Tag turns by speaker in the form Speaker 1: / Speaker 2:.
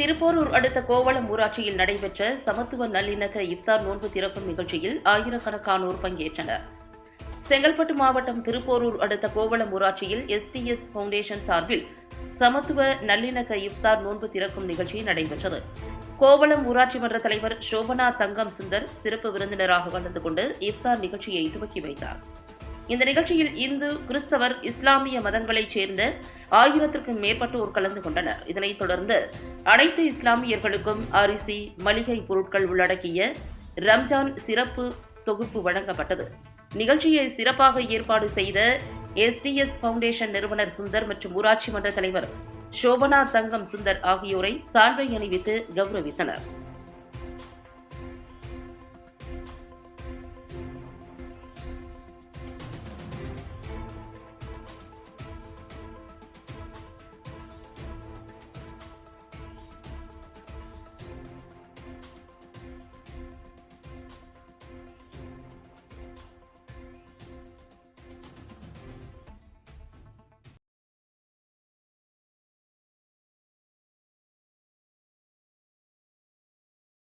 Speaker 1: திருப்போரூர் அடுத்த கோவளம் ஊராட்சியில் நடைபெற்ற சமத்துவ நல்லிணக்க இஃப்தார் நோன்பு திறக்கும் நிகழ்ச்சியில் ஆயிரக்கணக்கானோர் பங்கேற்றனர். செங்கல்பட்டு மாவட்டம் திருப்போரூர் அடுத்த கோவளம் ஊராட்சியில் எஸ்டிஎஸ் ஃபவுண்டேஷன் சார்பில் சமத்துவ நல்லிணக்க இஃப்தார் நோன்பு திறக்கும் நிகழ்ச்சி நடைபெற்றது. கோவளம் ஊராட்சி மன்ற தலைவர் சோபனா தங்கம் சுந்தர் சிறப்பு விருந்தினராக கலந்து கொண்டு இஃப்தார் நிகழ்ச்சியை துவக்கி வைத்தார். இந்த நிகழ்ச்சியில் இந்து கிறிஸ்தவர் இஸ்லாமிய மதங்களைச் சேர்ந்த ஆயிரத்திற்கும் மேற்பட்டோர் கலந்து கொண்டனர். இதனைத் தொடர்ந்து அனைத்து இஸ்லாமியர்களுக்கும் அரிசி மளிகை பொருட்கள் உள்ளடக்கிய ரம்ஜான் சிறப்பு தொகுப்பு வழங்கப்பட்டது. நிகழ்ச்சியை சிறப்பாக ஏற்பாடு செய்த எஸ்டிஎஸ் ஃபவுண்டேஷன் நிறுவனர் சுந்தர் மற்றும் ஊராட்சி மன்ற தலைவர் சோபனா தங்கம் சுந்தர் ஆகியோரை சால்வை அணிவித்து கௌரவித்தனர்.